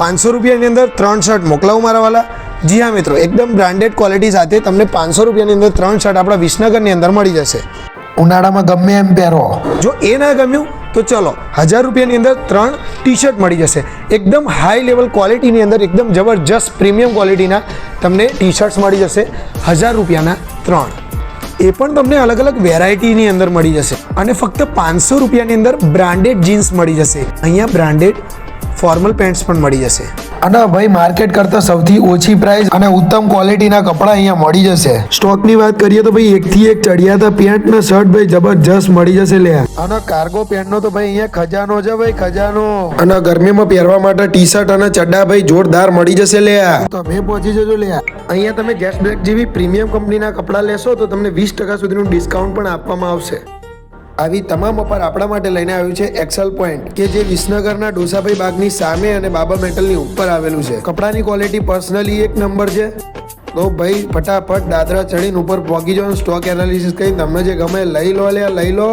પાંચસો રૂપિયાની અંદર ત્રણ શર્ટ મોકલાવું મારા વાલા? જી હા મિત્રો એકદમ બ્રાન્ડેડ ક્વોલિટી સાથે તમને પાંચસો રૂપિયાની અંદર ત્રણ શર્ટ આપણા વિસનગરની અંદર મળી જશે. ઉનાળામાં ગમે એમ પહેરો. જો એ ના ગમ્યું તો ચલો હજાર રૂપિયાની અંદર ત્રણ ટી શર્ટ મળી જશે. એકદમ હાઈ લેવલ ક્વોલિટીની અંદર એકદમ જબરજસ્ત પ્રીમિયમ ક્વોલિટીના તમને ટી શર્ટ્સ મળી જશે હજાર રૂપિયાના ત્રણ. એ પણ તમને અલગ અલગ વેરાયટીની અંદર મળી જશે. અને ફક્ત પાંચસો રૂપિયાની અંદર બ્રાન્ડેડ જીન્સ મળી જશે. અહીંયા બ્રાન્ડેડ ફોર્મલ પેન્ટ્સ પણ મળી જશે. અને ભાઈ માર્કેટ કરતા સૌથી ઓછી પ્રાઇસ અને ઉત્તમ ક્વોલિટીના કપડાં અહીંયા મળી જશે. સ્ટોકની વાત કરીએ તો ભાઈ એકથી એક ચડિયાતા પેન્ટ ને શર્ટ ભાઈ જબરજસ્ત મળી જશે લે અને કાર્ગો પેન્ટનો તો ભાઈ અહીંયા ખજાનો છે ભાઈ ખજાનો. અને ગરમીમાં પહેરવા માટે ટી શર્ટ અને ચડ્ડા ભાઈ જોરદાર મળી જશે લે તમે પહોંચી જજો લે અહીંયા તમે ગેસ બ્લેક જેવી પ્રીમિયમ કંપનીના કપડાં લેશો તો તમને વીસ ટકા સુધીનું ડિસ્કાઉન્ટ પણ આપવામાં આવશે. આવી તમામ ઓફર આપણા માટે લઈને આવ્યું છે એક્સલ પોઈન્ટ કે જે વિસનગરના ડોસાભાઈ બાગની સામે અને બાબા મેટલની ઉપર આવેલું છે. કપડાની ક્વોલિટી પર્સનલી એક નંબર છે. તો ભાઈ, ફટાફટ દાદરા ચડીને ઉપર પહોંચી જાઓ સ્ટોક એનાલિસિસ કરી તમને જે ગમે લઈ લો લે લઈ લો.